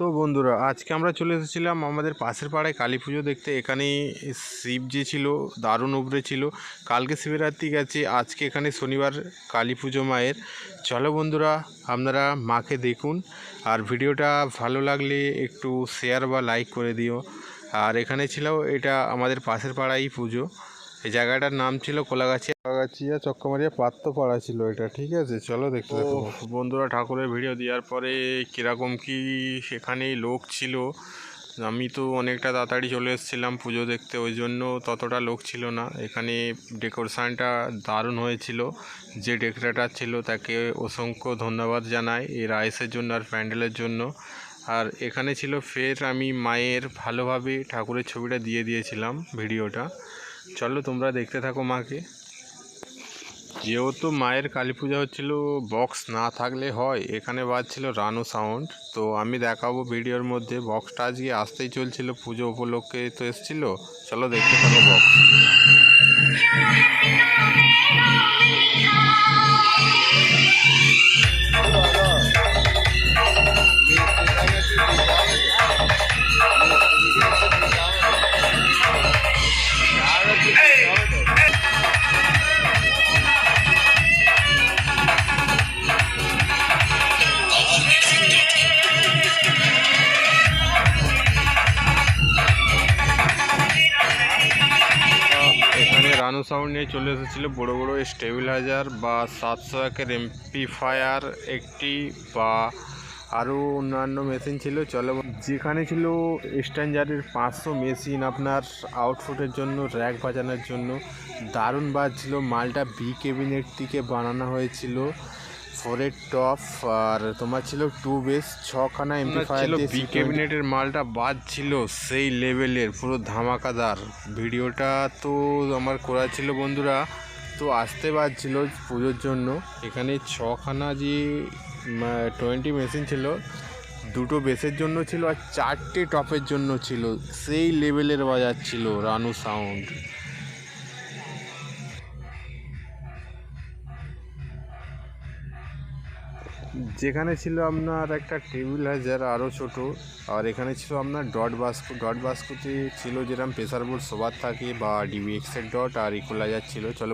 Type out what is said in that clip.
তো বন্ধুরা, আজকে আমরা চলে এসেছিলাম আমাদের পাশের পাড়ায় কালী পুজো দেখতে। এখানে শিব যে ছিল, দারুণ উপরে ছিল। কালকে শিবরাত্রি গেছে, আজকে এখানে শনিবার কালী পুজো মায়ের। চলো বন্ধুরা, আপনারা মাকে দেখুন। আর ভিডিওটা ভালো লাগলে একটু শেয়ার বা লাইক করে দিও। আর এখানে ছিল, এটা আমাদের পাশের পাড়াই পুজো। এই জায়গাটার নাম ছিল কোলাগাছিয়া। কোলাগাছিয়া চক্কমারিয়া পাত্রপাড়া ছিল এটা ঠিক আছে? চলো দেখতে দেখো বন্ধুরা ঠাকুরের ভিডিও দেওয়ার পরে কীরকম কি সেখানেই লোক ছিল? আমি তো অনেকটা তাড়াতাড়ি চলে এসেছিলাম পুজো দেখতে ওই জন্য ততটা লোক ছিল না। এখানে ডেকোরেশনটা দারুণ হয়েছিল। যে ডেকোরেটার ছিল তাকে অসংখ্য ধন্যবাদ জানাই এই রাইসের জন্য আর প্যান্ডেলের জন্য। আর এখানে ছিল ফের আমি মায়ের ভালোভাবে ঠাকুরের ছবিটা দিয়ে দিয়েছিলাম ভিডিওটা। চলো তোমরা দেখতে থাকো মাকে যেহেতু মায়ের কালী পূজা হচ্ছিল বক্স না থাকলে হয় এখানে বাজছিল রানু সাউন্ড তো আমি দেখাবো ভিডিওর মধ্যে বক্সটা আজকে আসতেই চলছিল পুজো উপলক্ষে তো এসছিল চলো দেখতে থাকো বক্স সাউন্ড নিয়ে চলে এসেছিল। বড় বড় স্টেবিলাইজার বা সাতশো একের এমপিফায়ার একটি বা আরও অন্যান্য মেশিন ছিল। চলে যেখানে ছিল স্ট্যান্ডার্ডের পাঁচশো মেশিন আপনার আউটফুটের জন্য র্যাক বাজানোর জন্য। দারুণ বাজছিল। মালটা বি কেবিনেট থেকে বানানো হয়েছিল। ফোরের টপ আর তোমার ছিল টু বেস ছখানা এমপিফায়ার ছিল বি ক্যাবিনেটের মালটা বাদ ছিল সেই লেভেলের পুরো ধামাকাদার। ভিডিওটা তো আমার করা ছিল বন্ধুরা তো আসতে পারছিল পুজোর জন্য। এখানে ছখানা যে টোয়েন্টি মেশিন ছিল দুটো বেসের জন্য ছিল আর চারটে টপের জন্য ছিল। সেই লেভেলের বাজার ছিল রানু সাউন্ড যেখানে ছিল আপনার একটা টেবিল হাজার আরও ছোট, আর এখানে ছিল আপনার ডট বাস্কো, ডট বাস্কোতে ছিল যেরকম প্রেসার বোর্ড, সবার থাকে বা ডিবি ডিবিএক্সের ডট আর ইকোলাইজার ছিল। চলো